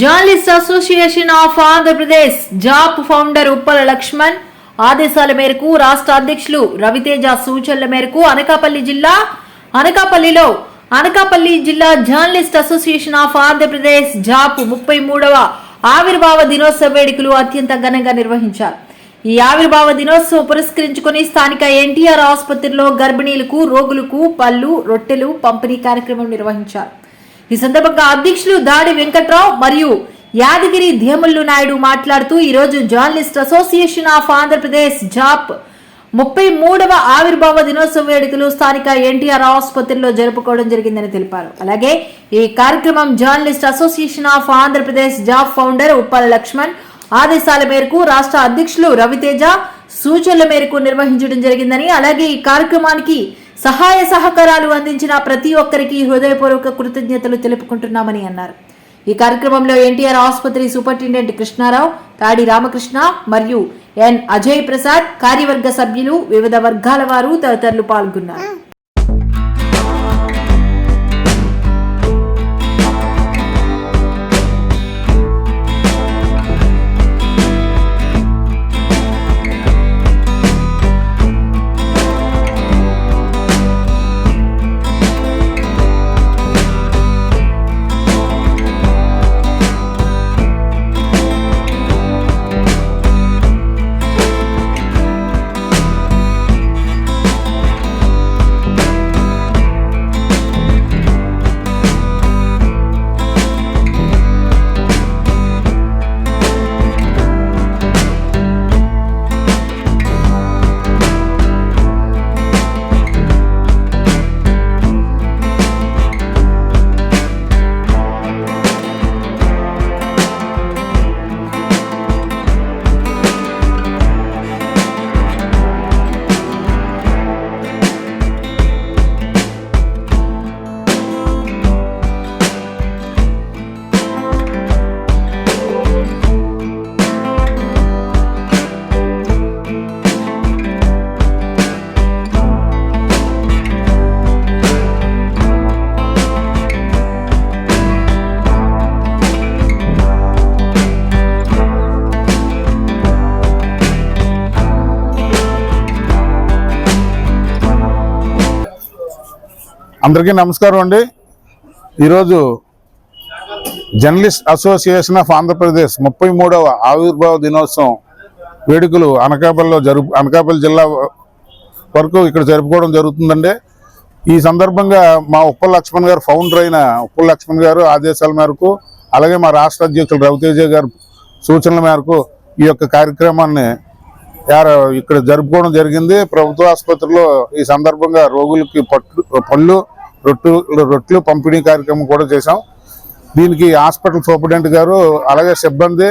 Journalist Association of Andhra Pradesh JAP founder Uppala Lakshman ఆదేశాల మేరకు రాష్ట్ర అధ్యక్షులు రవితేజ సూచనల మేరకు అనకాపల్లి జిల్లా అనకాపల్లిలో అనకాపల్లి జిల్లా Journalist Association of Andhra Pradesh JAP ముప్పై మూడవ ఆవిర్భావ దినోత్సవ వేడుకలు అత్యంత ఘనంగా నిర్వహించారు. ఈ ఆవిర్భావ దినోత్సవం పురస్కరించుకుని స్థానిక ఎన్టీఆర్ ఆసుపత్రిలో గర్భిణీలకు రోగులకు పళ్ళు రొట్టెలు పంపిణీ కార్యక్రమం నిర్వహించారు. ఈ సందర్భంగా అధ్యక్షులు దాడి వెంకట్రావు మరియు యాదగిరి ధేముల్లు నాయుడు మాట్లాడుతూ ఈరోజు Journalist Association of Andhra Pradesh JAP ముప్పై మూడవ ఆవిర్భావ దినోత్సవ వేడుకలు స్థానిక ఎన్టీఆర్ ఆసుపత్రిలో జరుపుకోవడం జరిగిందని తెలిపారు. అలాగే ఈ కార్యక్రమం Journalist Association of Andhra Pradesh JAP founder Uppala Lakshman ఆదేశాల మేరకు రాష్ట్ర అధ్యక్షులు రవితేజ సూచనల మేరకు నిర్వహించడం జరిగిందని అలాగే ఈ కార్యక్రమానికి సహాయ సహకారాలు అందించిన ప్రతి ఒక్కరికి హృదయపూర్వక కృతజ్ఞతలు తెలుపుకుంటున్నామని అన్నారు. ఈ కార్యక్రమంలో ఎన్టీఆర్ ఆసుపత్రి సూపరింటెండెంట్ కృష్ణారావు తాడి రామకృష్ణ మరియు ఎన్. అజయ్ ప్రసాద్ కార్యవర్గ సభ్యులు వివిధ వర్గాల వారు తదితరులు పాల్గొన్నారు. అందరికీ నమస్కారం అండి. ఈరోజు జర్నలిస్ట్ అసోసియేషన్ ఆఫ్ ఆంధ్రప్రదేశ్ ముప్పై మూడవ ఆవిర్భావ దినోత్సవం వేడుకలు అనకాపల్లిలో జరుపు అనకాపల్లి జిల్లా వరకు ఇక్కడ జరుపుకోవడం జరుగుతుందండి. ఈ సందర్భంగా మా ఉప్పల లక్ష్మణ్ గారు ఫౌండర్ అయిన ఉప్పల లక్ష్మణ్ గారు ఆదేశాల మేరకు అలాగే మా రాష్ట్ర అధ్యక్షులు రవితేజ గారు సూచనల మేరకు ఈ యొక్క కార్యక్రమాన్ని ఇక్కడ జరుపుకోవడం జరిగింది. ప్రభుత్వ ఆసుపత్రిలో ఈ సందర్భంగా రోగులకి పట్లు పళ్ళు రొట్టు రొట్లు పంపిణీ కార్యక్రమం కూడా చేశాం. దీనికి హాస్పిటల్ సూపరింటెండెంట్ గారు అలాగే సిబ్బంది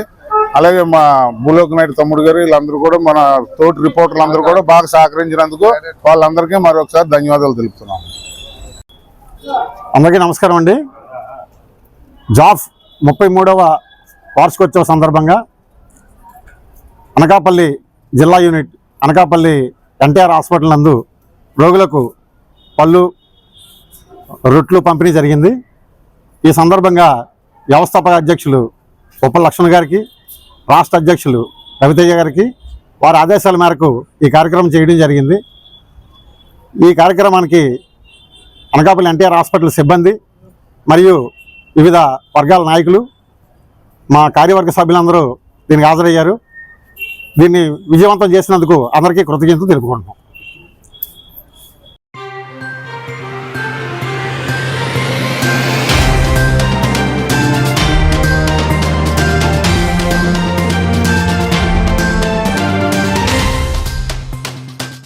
అలాగే మా భూలోక్ నాయుడు తమ్ముడు గారు వీళ్ళందరూ కూడా మన తోటి రిపోర్టర్లు అందరూ కూడా బాగా సహకరించినందుకు వాళ్ళందరికీ మరొకసారి ధన్యవాదాలు తెలుపుతున్నాం. అందరికీ నమస్కారం అండి. జాఫ్ ముప్పై మూడవ వార్షికోత్సవ సందర్భంగా అనకాపల్లి జిల్లా యూనిట్ అనకాపల్లి ఎన్టీఆర్ హాస్పిటల్ నందు రోగులకు పళ్ళు రొట్లు పంపిణీ జరిగింది. ఈ సందర్భంగా వ్యవస్థాపక అధ్యక్షులు ఉపలక్ష్మణ్ లక్ష్మణ్ గారికి రాష్ట్ర అధ్యక్షులు రవితేజ గారికి వారి ఆదేశాల మేరకు ఈ కార్యక్రమం చేయడం జరిగింది. ఈ కార్యక్రమానికి అనకాపల్లి ఎన్టీఆర్ హాస్పిటల్ సిబ్బంది మరియు వివిధ వర్గాల నాయకులు మా కార్యవర్గ సభ్యులందరూ దీనికి హాజరయ్యారు. దీన్ని విజయవంతం చేసినందుకు అందరికీ కృతజ్ఞతలు తెలుపుకుంటున్నాం.